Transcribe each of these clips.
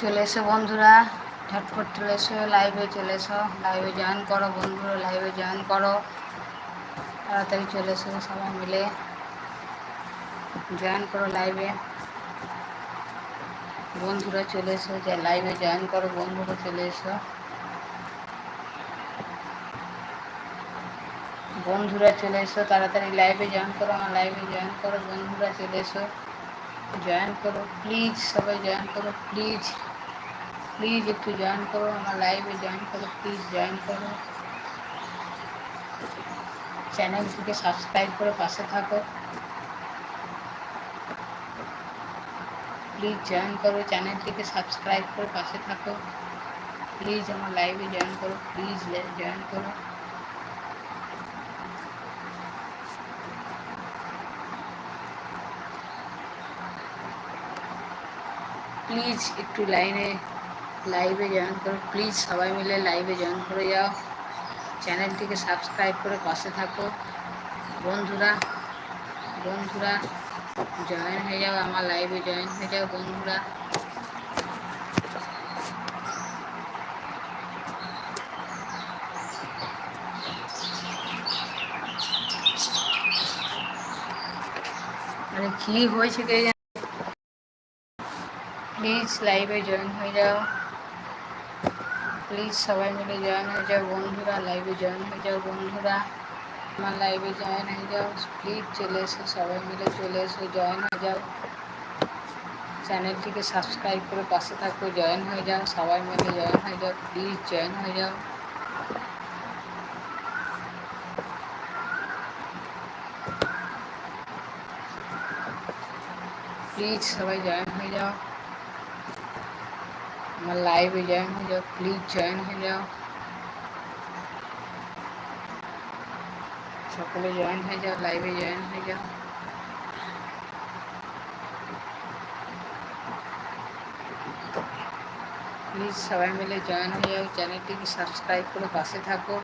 চলে এসো বন্ধুরা ঝটফট চলে এসো লাইভে চলে এসো লাইভে জয়েন করো বন্ধুরা লাইভে জয়েন করো। তাড়াতাড়ি চলে এসো সবাই মিলে। জয়েন করো লাইভে বন্ধুরা চলে এসো, যে লাইভে জয়েন করো, বন্ধুরা চলে এসো। বন্ধুরা চলে এসো, তাড়াতাড়ি লাইভে জয়েন করো, আমার লাইভে জয়েন করো, বন্ধুরা চলে এসো। জয়েন করো প্লিজ সবাই জয়েন করো প্লিজ প্লিজ একটু জয়েন করো আমার লাইভে জয়েন করো প্লিজ জয়েন করো চ্যানেলটিকে সাবস্ক্রাইব করে পাশে থাকো প্লিজ জয়েন করো চ্যানেলটিকে সাবস্ক্রাইব করে পাশে থাকো প্লিজ আমার লাইভে জয়েন করো প্লিজ জয়েন করো প্লিজ একটু লাইনে লাইভে জয়েন করো প্লিজ সবাই মিলে লাইভে জয়েন করে যাও। চ্যানেলটিকে সাবস্ক্রাইব করে পাশে থাকো। বন্ধুরা বন্ধুরা জয়েন হয়ে যাও, আমার লাইভে জয়েন হয়ে যাও, বন্ধুরা। আরে কি হয়েছে প্লিজ লাইভে জয়েন হয়ে যাও। প্লিজ সবাই মিলে জয়েন হয়ে যাও বন্ধুরা লাইভে জয়েন হয়ে যাও বন্ধুরা আমার লাইভে জয়েন হয়ে যাও প্লিজ চলে এসো সবাই মিলে চলে এসো জয়েন হয়ে যাও চ্যানেলটিকে সাবস্ক্রাইব করে পাশে থাকো জয়েন হয়ে যাও সবাই মিলে জয়েন হয়ে যাও প্লিজ জয়েন হয়ে যাও প্লিজ সবাই জয়েন হয়ে যাও আমার লাইভে জয়েন হয়ে যাও প্লিজ জয়েন হয়ে যাও সকলে জয়েন হয়ে যাও লাইভে জয়েন হয়ে যাও প্লিজ সবাই মিলে জয়েন হয়ে যাও চ্যানেলটিকে সাবস্ক্রাইব করে পাশে থাকো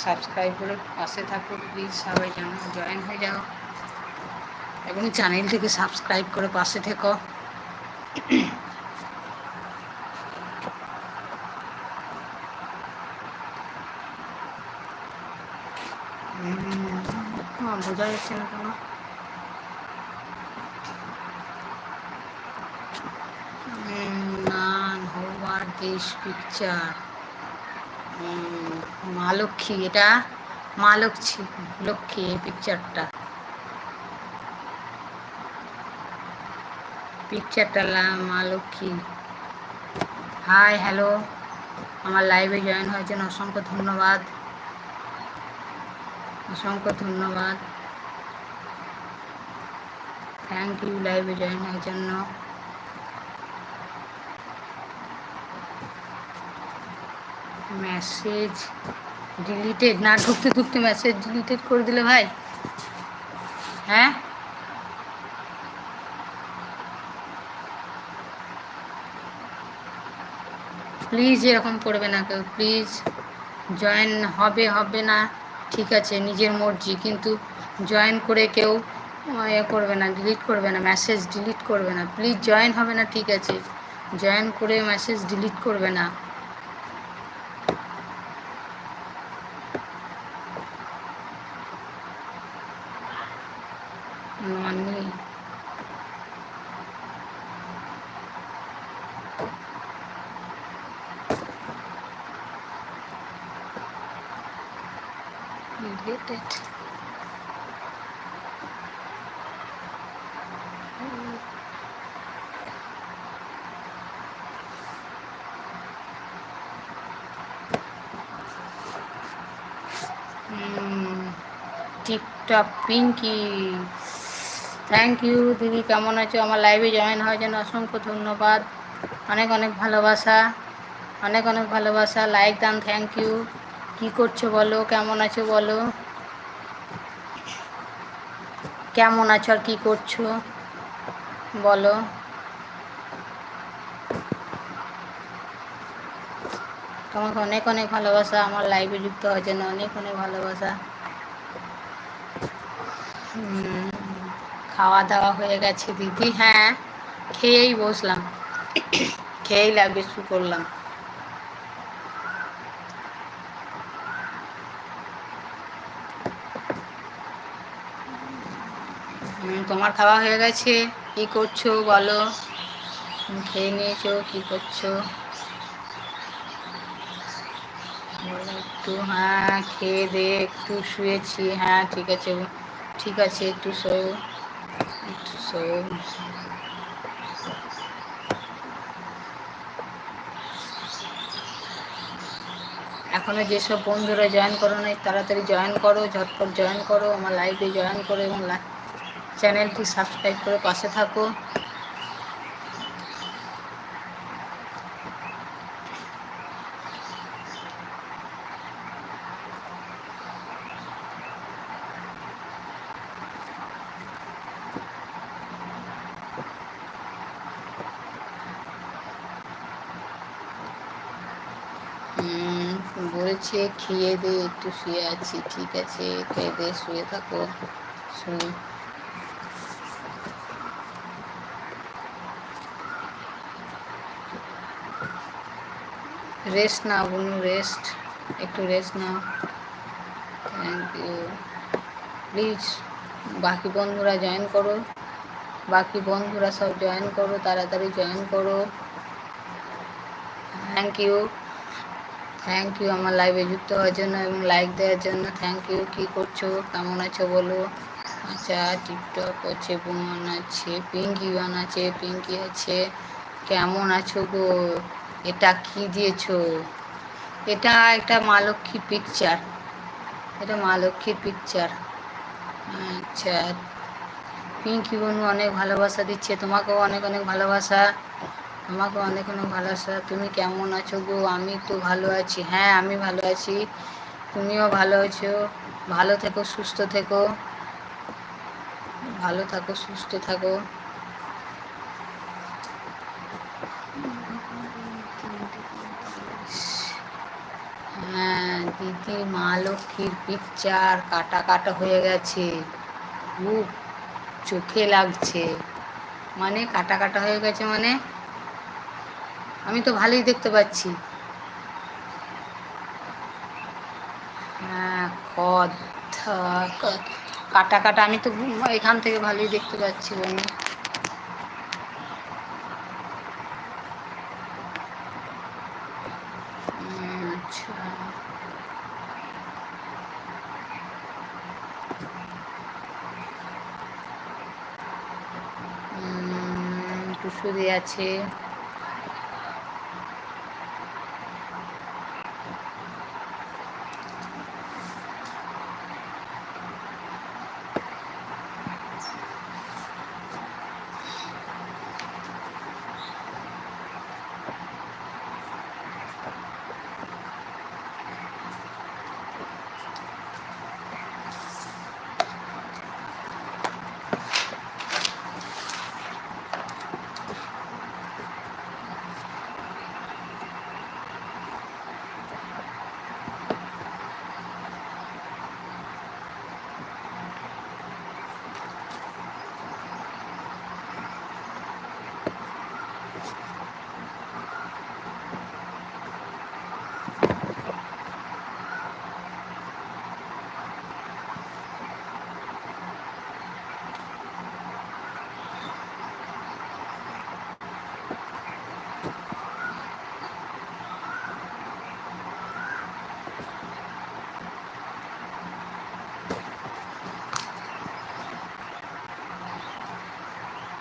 সাবস্ক্রাইব করে পাশে থাকো প্লিজ সবাই জয়েন হয়ে যাও এবং চ্যানেলটিকে সাবস্ক্রাইব করে পাশে থেকো বোঝা যাচ্ছে না কেন নান হোয়ার পিকচার মা লক্ষ্মী এটা মা লক্ষ্মী লক্ষ্মী এই পিকচারটা পিকচারটা মা লক্ষ্মী। High, hello. আমার লাইভে জয়েন হয়েছেন অসংখ্য ধন্যবাদ। অসংখ্য ধন্যবাদ। থ্যাংক ইউ লাইভে জয়েন হওয়ার জন্য। মেসেজ ডিলিটেড না, ঢুকতে ঢুকতে মেসেজ ডিলিটেড করে দিলে ভাই। হ্যাঁ? প্লিজ এরকম করবে না কেউ প্লিজ জয়েন হবে হবে না, ঠিক আছে, নিজের মর্জি, কিন্তু জয়েন করে কেউ এ করবে না ডিলিট করবে না মেসেজ ডিলিট করবে না প্লিজ জয়েন হবে না, ঠিক আছে জয়েন করে মেসেজ ডিলিট করবে না Noni related. TikTok Pinky. Thank you দিদি, কেমন আছো? আমার লাইভে জয়েন হওয়ার জন্য অসংখ্য ধন্যবাদ। অনেক অনেক ভালোবাসা। অনেক অনেক ভালোবাসা। লাইক দান থ্যাংক ইউ কি করছ বলো? কেমন আছো বলো? কেমন আছো আর কী করছ? বলো। তোমাকে অনেক অনেক ভালোবাসা। আমার লাইভে যুক্ত হওয়ার জন্য অনেক অনেক ভালোবাসা। খাওয়া দাওয়া হয়ে গেছে, দিদি। হ্যাঁ খেয়েই বসলাম। খেয়েই লাইভে শুরু করলাম। তোমার খাওয়া হয়ে গেছে? কি করছ বলো? খেয়ে নিয়েছো, কি করছ? একটু হ্যাঁ খেয়ে দে, একটু শুয়েছি। হ্যাঁ ঠিক আছে। ঠিক আছে, একটু শো একটু শো এখনও যেসব বন্ধুরা জয়েন করো নাই, তাড়াতাড়ি জয়েন করো, ঝটপট জয়েন করো, আমার লাইভে জয়েন করো এবং চ্যানেলটি সাবস্ক্রাইব করে পাশে থাকো। খেয়ে দে, একটু শুয়ে আছি, ঠিক আছে? খেয়ে দে, শুয়ে থাকো। শুয়ে রেস্ট নাও, বুনু রেস্ট একটু রেস্ট নাও। থ্যাংক ইউ প্লিজ বাকি বন্ধুরা জয়েন করো। বাকি বন্ধুরা সব জয়েন করো, তাড়াতাড়ি জয়েন করো। থ্যাংক ইউ থ্যাংক ইউ আমার লাইভে যুক্ত হওয়ার জন্য এবং লাইক দেওয়ার জন্য। থ্যাংক ইউ কী করছ? কেমন আছো বলো? আচ্ছা টিকটক আছে বুমন আছে, পিঙ্কি ওয়ান আছে, পিঙ্কি আছে। কেমন আছো গো? এটা কি দিয়েছ? এটা একটা মা লক্ষ্মীর পিকচার এটা মা লক্ষ্মীর পিকচার আচ্ছা পিঙ্কি বনু অনেক ভালোবাসা দিচ্ছে, তোমাকেও অনেক অনেক ভালোবাসা। তোমাকে অনেক অনেক ভালোবাসা তুমি কেমন আছো গো? আমি তো ভালো আছি। হ্যাঁ আমি ভালো আছি। তুমিও ভালো আছো। ভালো থেকো, সুস্থ থেকো। ভালো থাকো, সুস্থ থাকো। হ্যাঁ দিদি, মা লক্ষ্মীর পিকচার কাটা কাটা হয়ে গেছে। খুব চোখে লাগছে। মানে কাটা কাটা হয়ে গেছে মানে? আমি তো ভালোই দেখতে পাচ্ছি। হ্যাঁ কাটা কাটা আমি তো এখান থেকে ভালোই দেখতে পাচ্ছি বনু উম, আচ্ছা। আছে।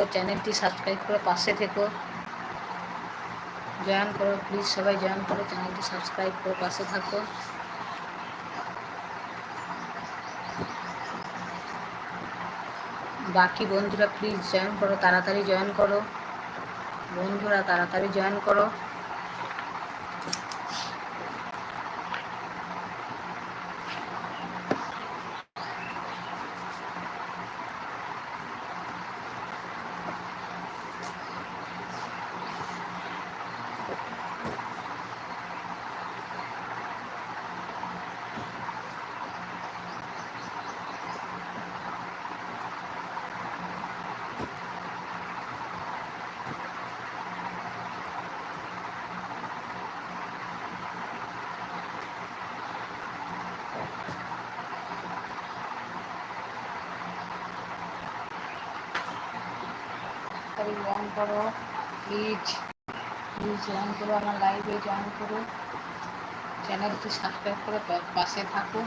তো চ্যানেলটি সাবস্ক্রাইব করে, পাশে থেকো। জয়েন করো প্লিজ সবাই জয়েন করো, চ্যানেলটি সাবস্ক্রাইব করে, পাশে থাকো। বাকি বন্ধুরা প্লিজ জয়েন করো, তাড়াতাড়ি জয়েন করো। বন্ধুরা, তাড়াতাড়ি জয়েন করো। তাড়াতাড়ি জয়েন করো প্লিজ প্লিজ জয়েন করো আমার লাইভে জয়েন করো। চ্যানেলটি সাবস্ক্রাইব করে পাশে থাকো।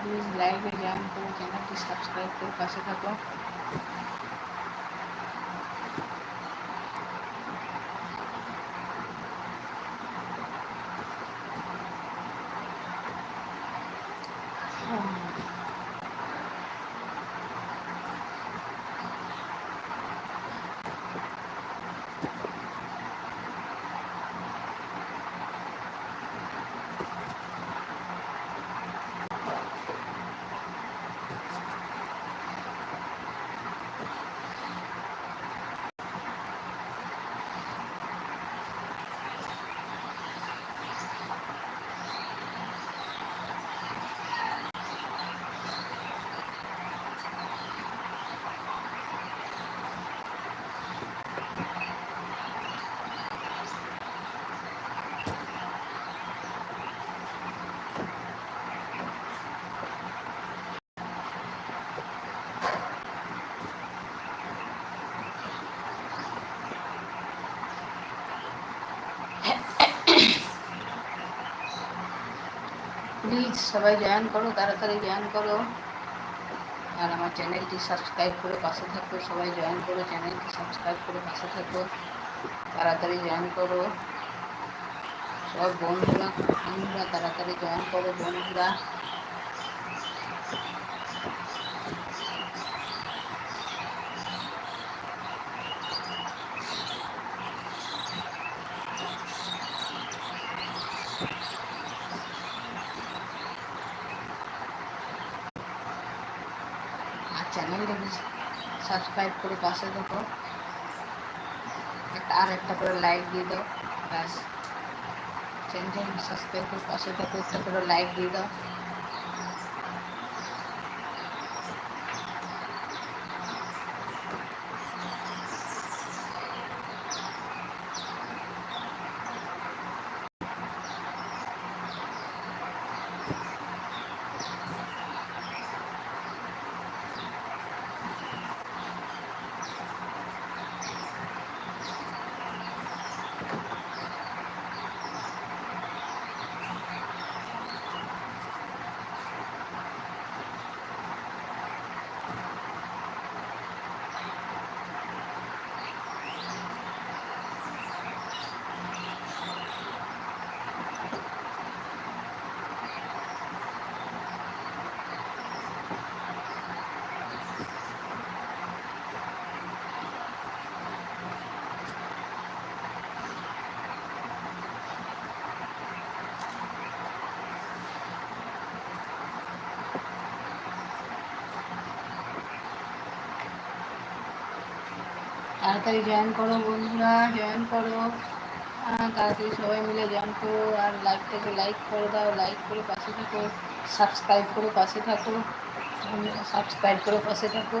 প্লিজ লাইভে জয়েন করো চ্যানেলটি সাবস্ক্রাইব করে পাশে থাকো প্লিজ সবাই জয়েন করো, তাড়াতাড়ি জয়েন করো। আর আমার চ্যানেলটি সাবস্ক্রাইব করে পাশে থাকো, সবাই জয়েন করো, চ্যানেলটি সাবস্ক্রাইব করে পাশে থাকো, তাড়াতাড়ি জয়েন করো। সব বন্ধুরা বন্ধুরা, তাড়াতাড়ি জয়েন করো, বন্ধুরা চ্যানেলটাকে সাবস্ক্রাইব করে পাশে দেখো আর একটা করে লাইক দিয়ে দাও, ব্যাস। চ্যানেল সাবস্ক্রাইব করে পাশে দেখো একটা করে লাইক দিয়ে দাও। তাড়াতাড়ি জয়েন করো বন্ধুরা, জয়েন করো। তাড়াতাড়ি সবাই মিলে জয়েন করো আর লাইভটাকে লাইক করে দাও, লাইক করে পাশে থাকো, সাবস্ক্রাইব করে পাশে থাকো, সাবস্ক্রাইব করে পাশে থাকো।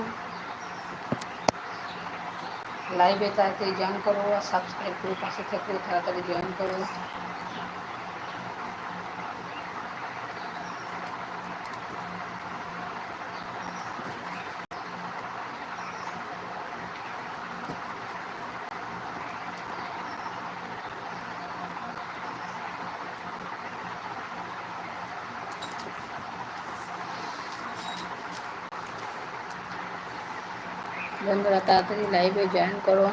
লাইভে তাড়াতাড়ি জয়েন করো আর সাবস্ক্রাইব করে পাশে থাকো, তাড়াতাড়ি জয়েন করো। বন্ধুরা তাড়াতাড়ি লাইভে জয়েন করো।